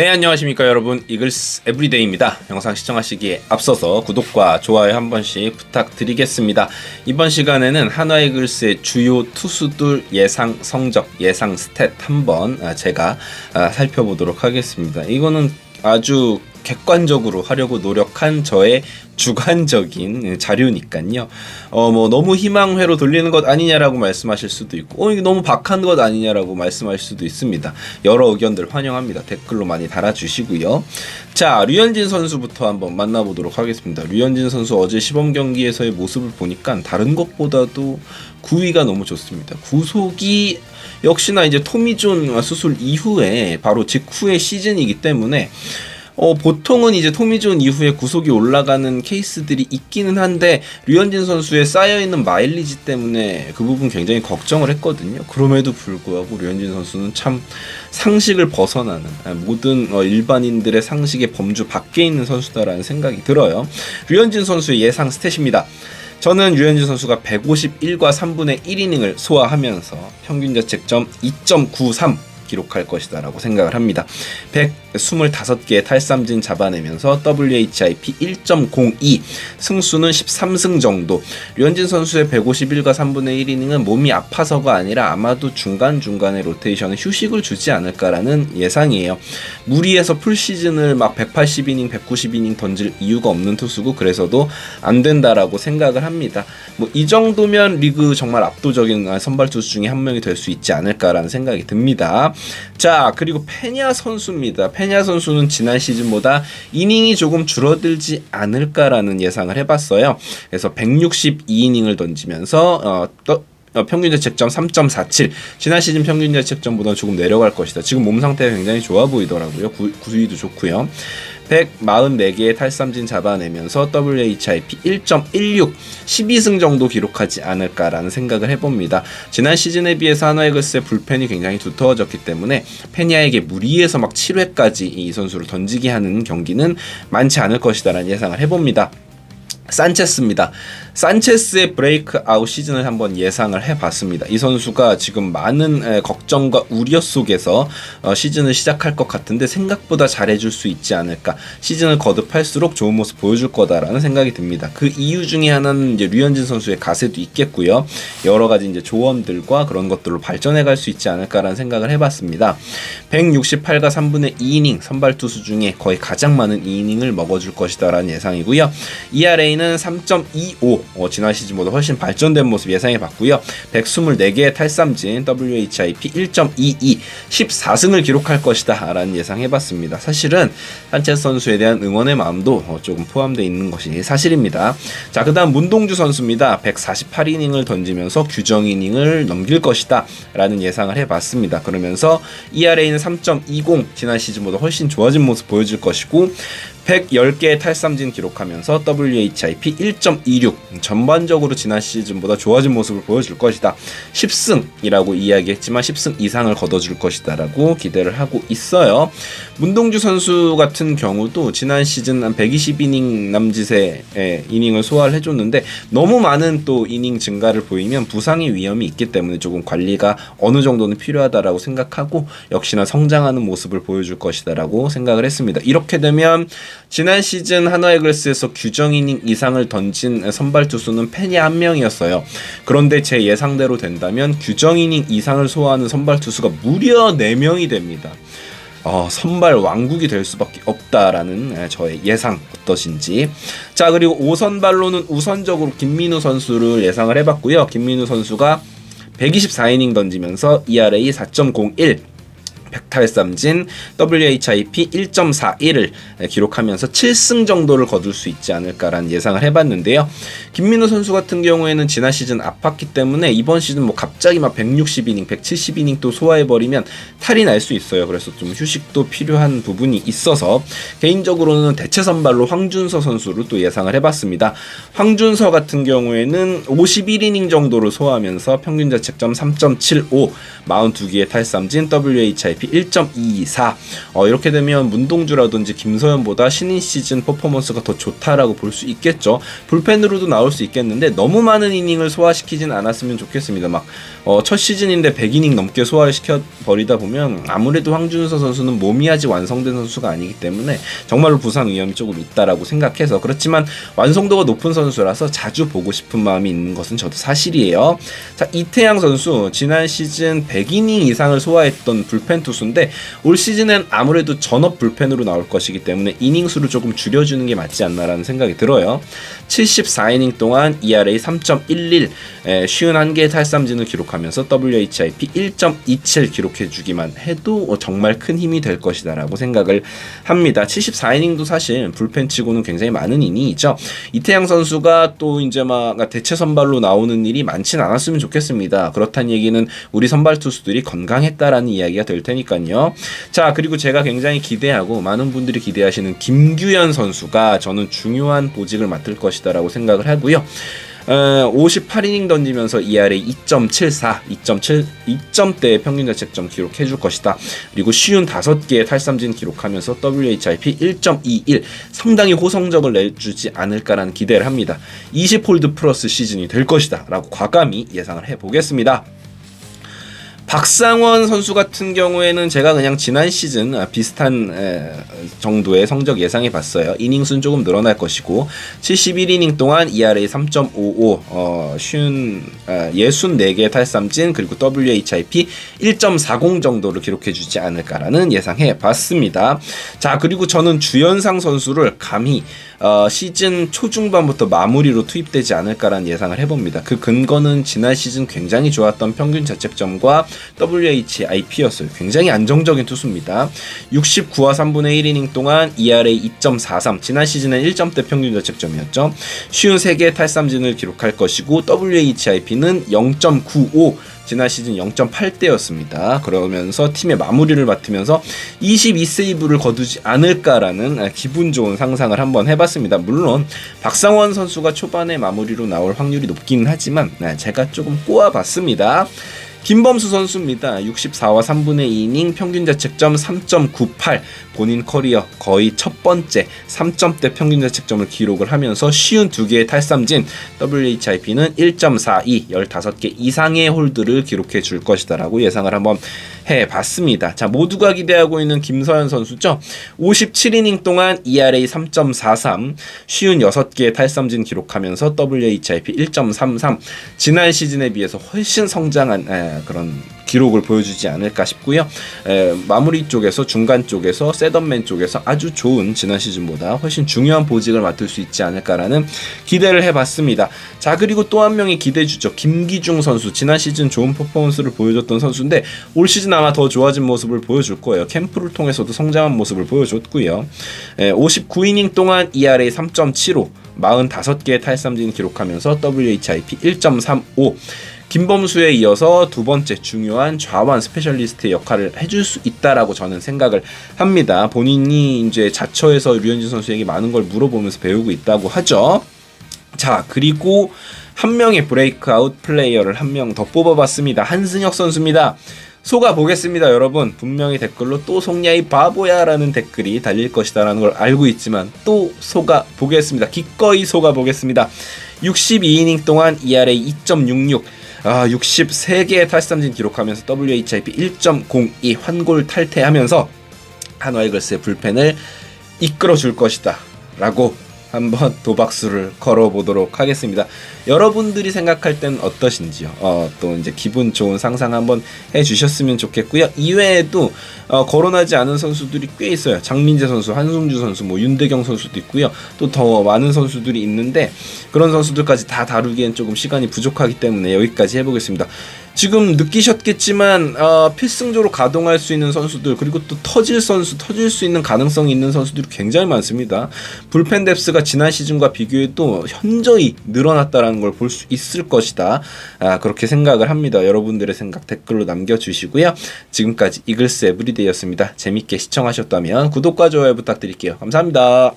네 안녕하십니까 여러분. 이글스 에브리데이입니다. 영상 시청하시기에 앞서서 구독과 좋아요 한 번씩 부탁드리겠습니다. 이번 시간에는 한화 이글스의 주요 투수들 예상 성적 예상 스탯 한번 아, 제가 아, 살펴보도록 하겠습니다. 이거는 아주 객관적으로 하려고 노력한 저의 주관적인 자료니까요. 어, 뭐, 너무 희망회로 돌리는 것 아니냐라고 말씀하실 수도 있고, 어, 이게 너무 박한 것 아니냐라고 말씀하실 수도 있습니다. 여러 의견들 환영합니다. 댓글로 많이 달아주시고요. 자, 류현진 선수부터 한번 만나보도록 하겠습니다. 류현진 선수 어제 시범 경기에서의 모습을 보니까 다른 것보다도 구위가 너무 좋습니다. 구속이 역시나 이제 토미존 수술 이후에 바로 직후의 시즌이기 때문에 어, 보통은 이제 토미존 이후에 구속이 올라가는 케이스들이 있기는 한데 류현진 선수의 쌓여있는 마일리지 때문에 그 부분 굉장히 걱정을 했거든요. 그럼에도 불구하고 류현진 선수는 참 상식을 벗어나는 아, 모든 어, 일반인들의 상식의 범주 밖에 있는 선수다라는 생각이 들어요. 류현진 선수의 예상 스탯입니다. 저는 류현진 선수가 151과 3분의 1이닝을 소화하면서 평균 자책점 2.93 기록할 것이다라고 생각을 합니다. 125개의 탈삼진 잡아내면서 WHIP 1.02 승수는 13승 정도. 류현진 선수의 151과 3분의 1이닝은 몸이 아파서가 아니라 아마도 중간중간에 로테이션에 휴식을 주지 않을까라는 예상이에요. 무리해서 풀시즌을 막 180이닝, 190이닝 던질 이유가 없는 투수고 그래서도 안 된다라고 생각을 합니다. 뭐 이 정도면 리그 정말 압도적인 선발 투수 중에 한 명이 될 수 있지 않을까라는 생각이 듭니다. 자, 그리고 페냐 선수입니다. 페냐 선수는 지난 시즌보다 이닝이 조금 줄어들지 않을까라는 예상을 해봤어요. 그래서 162이닝을 던지면서 어, 또 어, 평균 자책점 3.47 지난 시즌 평균 자책점보다 조금 내려갈 것이다. 지금 몸 상태가 굉장히 좋아 보이더라고요. 구, 구위도 좋고요. 144개의 탈삼진 잡아내면서 WHIP 1.16 12승 정도 기록하지 않을까라는 생각을 해봅니다. 지난 시즌에 비해서 하나이글스의 불펜이 굉장히 두터워졌기 때문에 페니아에게 무리해서 막 7회까지 이 선수를 던지게 하는 경기는 많지 않을 것이다라는 예상을 해봅니다. 산체스입니다. 산체스의 브레이크 아웃 시즌을 한번 예상을 해봤습니다. 이 선수가 지금 많은 걱정과 우려 속에서 어, 시즌을 시작할 것 같은데 생각보다 잘해줄 수 있지 않을까. 시즌을 거듭할수록 좋은 모습 보여줄 거다라는 생각이 듭니다. 그 이유 중에 하나는 이제 류현진 선수의 가세도 있겠고요. 여러 가지 이제 조언들과 그런 것들로 발전해 갈 수 있지 않을까라는 생각을 해봤습니다. 168과 3분의 2이닝 선발 투수 중에 거의 가장 많은 2이닝을 먹어줄 것이다라는 예상이고요. ERA는 3.25 어, 지난 시즌보다 훨씬 발전된 모습 예상해 봤고요. 124개의 탈삼진 WHIP 1.22 14승을 기록할 것이다 라는 예상해 봤습니다. 사실은 산체스 선수에 대한 응원의 마음도 어, 조금 포함되어 있는 것이 사실입니다. 자, 그다음 문동주 선수입니다. 148이닝을 던지면서 규정 이닝을 넘길 것이다 라는 예상을 해 봤습니다. 그러면서 ERA는 3.20 지난 시즌보다 훨씬 좋아진 모습 보여줄 것이고 110개의 탈삼진 기록하면서 WHIP 1.26 전반적으로 지난 시즌보다 좋아진 모습을 보여줄 것이다. 10승이라고 이야기했지만 10승 이상을 거둬줄 것이다 라고 기대를 하고 있어요. 문동주 선수 같은 경우도 지난 시즌 한 120이닝 남짓의 이닝을 소화를 해줬는데 너무 많은 또 이닝 증가를 보이면 부상의 위험이 있기 때문에 조금 관리가 어느 정도는 필요하다라고 생각하고 역시나 성장하는 모습을 보여줄 것이다라고 생각을 했습니다. 이렇게 되면 지난 시즌 하나이글스에서 규정 이닝 이상을 던진 선발 투수는 팬이 한 명이었어요. 그런데 제 예상대로 된다면 규정 이닝 이상을 소화하는 선발 투수가 무려 4명이 됩니다. 어, 선발 왕국이 될 수밖에 없다라는 저의 예상 어떠신지. 자, 그리고 5선발로는 우선적으로 김민우 선수를 예상을 해봤고요. 김민우 선수가 124이닝 던지면서 ERA 4.01, 백탈삼진 WHIP 1.41을 기록하면서 7승 정도를 거둘 수 있지 않을까라는 예상을 해봤는데요. 김민우 선수 같은 경우에는 지난 시즌 아팠기 때문에 이번 시즌 뭐 갑자기 막 160이닝, 170이닝 또 소화해버리면 탈이 날 수 있어요. 그래서 좀 휴식도 필요한 부분이 있어서 개인적으로는 대체 선발로 황준서 선수를 또 예상을 해봤습니다. 황준서 같은 경우에는 51이닝 정도를 소화하면서 평균 자책점 3.75, 42개의 탈삼진 WHIP WHIP 1.24. 어, 이렇게 되면 문동주라든지 김서현보다 신인 시즌 퍼포먼스가 더 좋다라고 볼 수 있겠죠. 불펜으로도 나올 수 있겠는데 너무 많은 이닝을 소화시키진 않았으면 좋겠습니다. 막 어, 첫 시즌인데 100이닝 넘게 소화시켜 버리다 보면 아무래도 황준서 선수는 몸이 아직 완성된 선수가 아니기 때문에 정말로 부상 위험이 조금 있다라고 생각해서 그렇지만 완성도가 높은 선수라서 자주 보고 싶은 마음이 있는 것은 저도 사실이에요. 자 이태양 선수 지난 시즌 100이닝 이상을 소화했던 불펜 투 수인데 올 시즌엔 아무래도 전업 불펜으로 나올 것이기 때문에 이닝 수를 조금 줄여주는 게 맞지 않나라는 생각이 들어요. 74이닝 동안 ERA 3.11, 에, 쉬운 한 개의 탈삼진을 기록하면서 WHIP 1.27 기록해주기만 해도 정말 큰 힘이 될 것이다라고 생각을 합니다. 74이닝도 사실 불펜치고는 굉장히 많은 이닝이죠. 이태양 선수가 또 이제 막 대체 선발로 나오는 일이 많진 않았으면 좋겠습니다. 그렇다는 얘기는 우리 선발 투수들이 건강했다라는 이야기가 될 테니 까요. 자 그리고 제가 굉장히 기대하고 많은 분들이 기대하시는 김규현 선수가 저는 중요한 보직을 맡을 것이다라고 생각을 하고요. 어, 58이닝 던지면서 ERA 2.74, 2.7, 2점대 평균 자책점 기록해 줄 것이다. 그리고 쉬운 5개의 탈삼진 기록하면서 WHIP 1.21 상당히 호성적을 내주지 않을까라는 기대를 합니다. 20홀드 플러스 시즌이 될 것이다. 라고 과감히 예상을 해 보겠습니다. 박상원 선수 같은 경우에는 제가 그냥 지난 시즌 아, 비슷한 에, 정도의 성적 예상해 봤어요. 이닝 수는 조금 늘어날 것이고 71이닝 동안 ERA 3.55 어, 아, 64개 탈삼진 그리고 WHIP 1.40 정도를 기록해 주지 않을까라는 예상해 봤습니다. 자, 그리고 저는 주연상 선수를 감히 어, 시즌 초중반부터 마무리로 투입되지 않을까라는 예상을 해봅니다. 그 근거는 지난 시즌 굉장히 좋았던 평균 자책점과 WHIP였어요. 굉장히 안정적인 투수입니다. 69와 3분의 1이닝 동안 ERA 2.43, 지난 시즌은 1점대 평균 자책점이었죠. 쉬운 3개의 탈삼진을 기록할 것이고 WHIP는 0.95 지난 시즌 0.8대였습니다. 그러면서 팀의 마무리를 맡으면서 22세이브를 거두지 않을까라는 기분 좋은 상상을 한번 해봤습니다. 물론 박상원 선수가 초반에 마무리로 나올 확률이 높기는 하지만 네, 제가 조금 꼬아봤습니다. 김범수 선수입니다. 64와 3분의 2이닝 평균 자책점 3.98 본인 커리어 거의 첫 번째 3점대 평균 자책점을 기록을 하면서 쉬운 두 개의 탈삼진 WHIP는 1.42 15개 이상의 홀드를 기록해 줄 것이다라고 예상을 한번 해봤습니다. 자 모두가 기대하고 있는 김서현 선수죠. 57이닝 동안 ERA 3.43 쉬운 6개의 탈삼진 기록하면서 WHIP 1.33 지난 시즌에 비해서 훨씬 성장한 에, 그런 기록을 보여주지 않을까 싶고요. 에, 마무리 쪽에서 중간 쪽에서 세던맨 쪽에서 아주 좋은 지난 시즌보다 훨씬 중요한 보직을 맡을 수 있지 않을까라는 기대를 해봤습니다. 자 그리고 또 한 명이 기대주죠. 김기중 선수 지난 시즌 좋은 퍼포먼스를 보여줬던 선수인데 올 시즌 아마 더 좋아진 모습을 보여줄 거예요. 캠프를 통해서도 성장한 모습을 보여줬고요. 에, 59이닝 동안 ERA 3.75 45개의 탈삼진 기록하면서 WHIP 1.35 김범수에 이어서 두 번째 중요한 좌완 스페셜리스트의 역할을 해줄 수 있다라고 저는 생각을 합니다. 본인이 이제 자처에서 류현진 선수에게 많은 걸 물어보면서 배우고 있다고 하죠. 자, 그리고 한 명의 브레이크아웃 플레이어를 한 명 더 뽑아봤습니다. 한승혁 선수입니다. 속아 보겠습니다, 여러분. 분명히 댓글로 또 속냐 이 바보야라는 댓글이 달릴 것이다라는 걸 알고 있지만 또 속아 보겠습니다. 기꺼이 속아 보겠습니다. 62이닝 동안 ERA 2.66 아, 63개의 탈삼진 기록하면서 WHIP 1.02 환골 탈퇴하면서 한화이글스의 불펜을 이끌어 줄 것이다. 라고 한번 도박수를 걸어보도록 하겠습니다. 여러분들이 생각할 땐 어떠신지요? 어, 또 이제 기분 좋은 상상 한번 해주셨으면 좋겠고요. 이외에도 어, 거론하지 않은 선수들이 꽤 있어요. 장민재 선수, 한승주 선수, 뭐 윤대경 선수도 있고요. 또 더 많은 선수들이 있는데 그런 선수들까지 다 다루기엔 조금 시간이 부족하기 때문에 여기까지 해보겠습니다. 지금 느끼셨겠지만 어, 필승조로 가동할 수 있는 선수들 그리고 또 터질 선수, 터질 수 있는 가능성이 있는 선수들이 굉장히 많습니다. 불펜 뎁스가 지난 시즌과 비교해도 현저히 늘어났다라는 걸 볼 수 있을 것이다. 아, 그렇게 생각을 합니다. 여러분들의 생각 댓글로 남겨주시고요. 지금까지 이글스 에브리데이였습니다. 재밌게 시청하셨다면 구독과 좋아요 부탁드릴게요. 감사합니다.